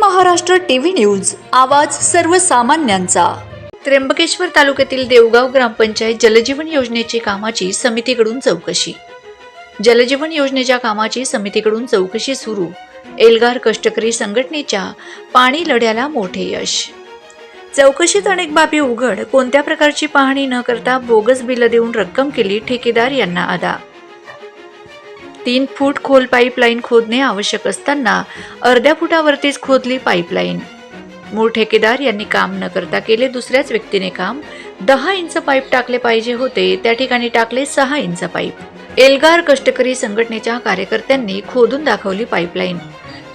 Maharashtra TV news आवाज सर्वसामान्यांचा. त्र्यंबकेश्वर तालुक्यातील देवगाव ग्रामपंचायत जलजीवन योजनेची कामाची समितीकडून चौकशी. जलजीवन योजनेच्या कामाची समितीकडून चौकशी सुरू. एल्गार कष्टकरी संघटनेच्या पाणी लढ्याला मोठे यश. चौकशीत अनेक बाबी उघड कोणत्या प्रकारची पाहणी न करता बोगस बिलं देऊन रक्कम केली ठेकेदार यांना अदा तीन फूट खोल पाईपलाईन खोदणे आवश्यक असताना अर्ध्या फुटावरतीच खोदली पाईपलाईन. मूळ ठेकेदार यांनी काम न करता केले दुसऱ्याच व्यक्तीने काम. दहा इंच पाईप टाकले पाहिजे होते त्या ठिकाणी टाकले सहा इंच पाईप. एल्गार कष्टकरी संघटनेच्या कार्यकर्त्यांनी खोदून दाखवली पाईपलाईन.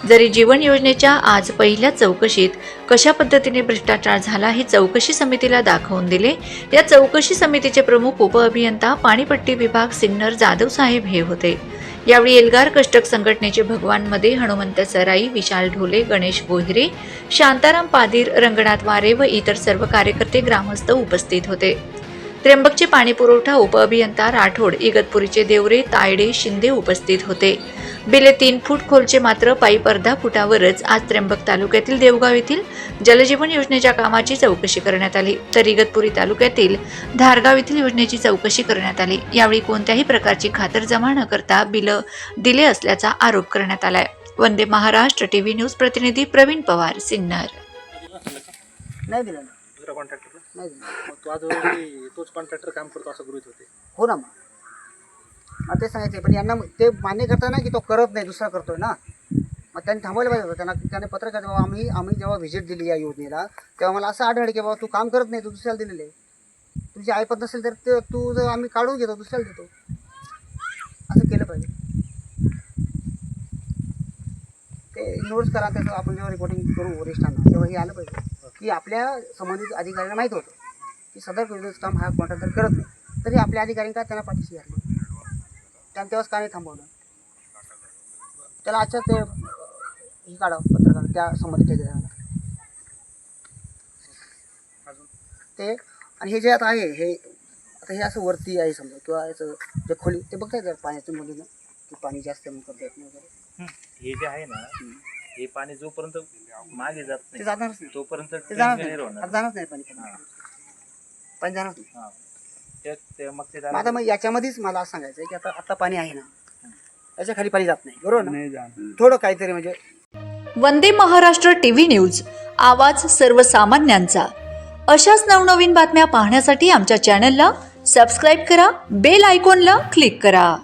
जरी जीवन योजनेच्या आज पहिल्या चौकशीत कशा पद्धतीने भ्रष्टाचार झाला हे चौकशी समितीला दाखवून दिले या चौकशी समितीचे प्रमुख उपअभियंता पाणीपट्टी विभाग सिन्नर जाधव साहेब हे होते. यावेळी एल्गार कष्टक संघटनेचे भगवानमध्ये हनुमंत सराई विशाल ढोले गणेश गोहिरे शांताराम पादीर रंगनाथ वारे व इतर सर्व कार्यकर्ते ग्रामस्थ उपस्थित होते. त्र्यंबकचे पाणी पुरवठा उपअभियंता राठोड इगतपुरीचे देवरे तायडे शिंदे उपस्थित होते. बिले तीन फूट खोलचे मात्र पाईप अर्धा फुटावरच आज त्र्यंबक तालुक्यातील देवगाव येथील जलजीवन योजनेच्या कामाची चौकशी करण्यात आली. तर इगतपुरी तालुक्यातील धारगाव येथील योजनेची चौकशी करण्यात आली. यावेळी कोणत्याही प्रकारची खातरजमा न करता बिलं दिले असल्याचा आरोप करण्यात आलाय. वंदे महाराष्ट्र टीव्ही न्यूज प्रतिनिधी प्रवीण पवार सिन्नर. नाही दिलं ना दुसरा कॉन्ट्रॅक्टर नाही. मग तो आज तोच कॉन्ट्रॅक्टर काम करतो असं गृहित होते. हो ना मग. मग ते सांगायचं पण यांना ते मान्य करता ना की तो करत नाही दुसरा करतोय ना. मग त्यांनी थांबवायला पाहिजे होतं. त्यांना त्याने पत्र करायचं बाबा आम्ही आम्ही जेव्हा व्हिजिट दिली या योजनेला तेव्हा मला असं आढळलं की बाबा तू काम करत नाही तू दुसऱ्याला दिलेलं आहे. तुझी ऐपत नसेल तर ते तू जर आम्ही काढून घेतो दुसऱ्याला देतो. असं केलं पाहिजे. ते नोट्स करा त्याचं आपण जेव्हा रिपोर्टिंग करू वरिष्ठांना तेव्हा हे आलं पाहिजे. की आपल्या संबंधित अधिकाऱ्यांना माहीत होतं की सदर योजनेचं काम हा कॉन्ट्रॅक्टर करत नाही. तरी आपल्या अधिकाऱ्यांनी का त्यांना पाठीशी घातलं. त्यांना तेव्हाच का नाही थांबवलं. त्याला आजच्या ते हे काढावं पत्रकार त्या संबंधित ठेकेदाराला ते आणि हे जे आता आहे हे आता हे असं वरती आहे समजा किंवा याचं जे खोली ते बघता येतं पाण्याच्या मुलीनं की पाणी जास्त करता येत नाही वगैरे? हे. जे आहे ना हे पाणी जोपर्यंत मागे जात ते नाही जाणारच नाही. तोपर्यंत ते जाणार नाही होणार आता जाणारच नाही पाणी खाली. हा. पाणी जाणारच नाही. हा. ते- ते मग ते मग आता मग याच्यामध्येच मला असं सांगायचं आहे की आता आता पाणी आहे ना. याच्या खाली पाणी जात नाही. बरोबर ना? थोडं काहीतरी म्हणजे वंदे महाराष्ट्र टीव्ही न्यूज आवाज सर्वसामान्यांचा. अशाच नवनवीन बातम्या पाहण्यासाठी आमच्या चॅनलला सबस्क्राईब करा बेल आयकॉनला क्लिक करा.